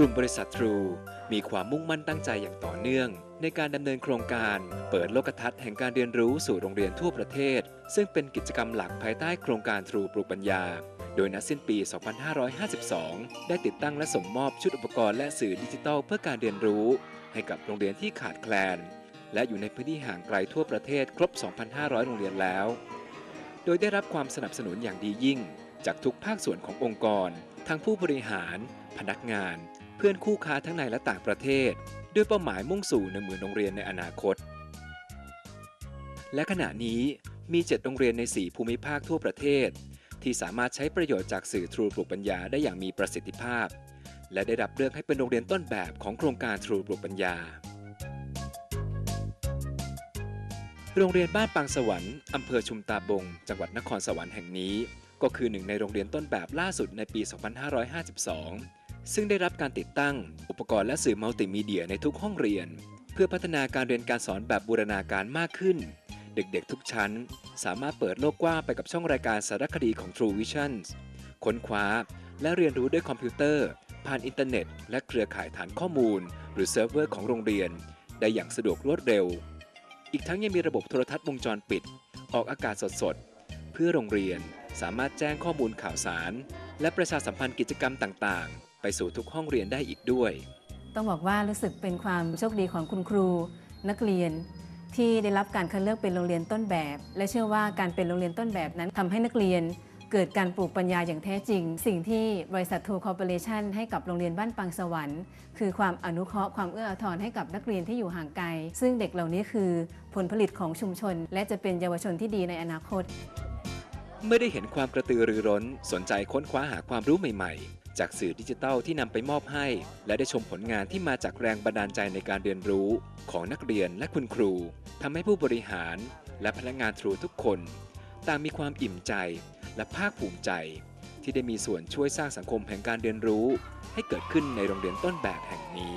ลุ่มบริษัททรู มีความมุ่งมั่นตั้งใจอย่างต่อเนื่อง ในการดำเนินโครงการ เปิดโลกทัศน์แห่งการเรียนรู้สู่โรงเรียนทั่วประเทศ ซึ่งเป็นกิจกรรมหลักภายใต้โครงการทรูปลูกปัญญา โดยณสิ้นปี 2552 ได้ติดตั้งและส่งมอบชุดอุปกรณ์และสื่อดิจิทัลเพื่อการเรียนรู้ ให้กับโรงเรียนที่ขาดแคลน และอยู่ในพื้นที่ห่างไกลทั่วประเทศครบ 2,500 โรงเรียนแล้ว โดยได้รับความสนับสนุนอย่างดียิ่ง จากทุกภาคส่วนขององค์กร ทั้งผู้บริหาร พนักงาน เพื่อนคู่ค้าทั้งในและต่างประเทศ ด้วยเป้าหมายมุ่งสู่1 0,000โรงเรียนในอนาคต และขณะนี้มี 7 โรงเรียนใน 4 ภูมิภาคทั่วประเทศ ที่สามารถใช้ประโยชน์จากสื่อทรูปลูกปัญญาได้อย่างมีประสิทธิภาพ และได้รับเลือกให้เป็นโรงเรียนต้นแบบของโครงการทรูปลูกปัญญา โรงเรียนบ้านปางสวรรค์อำเภอชุมตาบง จังหวัดนครสวรรค์แห่งนี้ ก็คือหนึ่งในโรงเรียนต้นแบบล่าสุดในปี 2552 ซึ่งได้รับการติดตั้ง อุปกรณ์และสื่อมัลติมีเดียในทุกห้องเรียน เพื่อพัฒนาการเรียนการสอนแบบบูรณาการมากขึ้น เด็กๆทุกชั้น สามารถเปิดโลกกว้างไปกับช่องรายการสารคดีของ True Vision ค้นคว้า และเรียนรู้ด้วยคอมพิวเตอร์ ผ่านอินเทอร์เน็ต และเครือข่ายฐานข้อมูล หรือเซิร์ฟเวอร์ของโรงเรียน ได้อย่างสะดวกรวดเร็ว อีกทั้งยังมีระบบโทรทัศน์วงจรปิด ออกอากาศสดๆ เพื่อโรงเรียนสามารถแจ้งข้อมูลข่าวสาร และประชาสัมพันธ์กิจกรรมต่างๆ ไปสู่ทุกห้องเรียนได้อีกด้วย ต้องบอกว่ารู้สึกเป็นความโชคดีของคุณครู นักเรียน ที่ได้รับการคัดเลือกเป็นโรงเรียนต้นแบบ และเชื่อว่าการเป็นโรงเรียนต้นแบบนั้นทำให้นักเรียนเกิดการปลูกปัญญาอย่างแท้จริง สิ่งที่บริษัททูคอร์ปอเรชันให้กับโรงเรียนบ้านปังสวรรค์ คือความอนุเคราะห์ความเอื้ออาทรให้กับนักเรียนที่อยู่ห่างไกล ซึ่งเด็กเหล่านี้คือผลผลิตของชุมชน และจะเป็นเยาวชนที่ดีในอนาคต เมื่อได้เห็นความกระตือรือร้น สนใจค้นคว้าหาความรู้ใหม่ ๆ จากสื่อดิจิทัลที่นำไปมอบให้ และได้ชมผลงานที่มาจากแรงบันดาลใจในการเรียนรู้ของนักเรียนและคุณครูทำให้ผู้บริหาร และพนักงานทรูทุกคนต่างมีความอิ่มใจและภาคภูมิใจ ที่ได้มีส่วนช่วยสร้างสังคมแห่งการเรียนรู้ ให้เกิดขึ้นในโรงเรียนต้นแบบแห่งนี้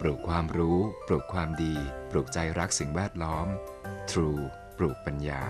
ปลูกความรู้ ปลูกความดี ปลูกใจรักสิ่งแวดล้อม True ปลูกปัญญา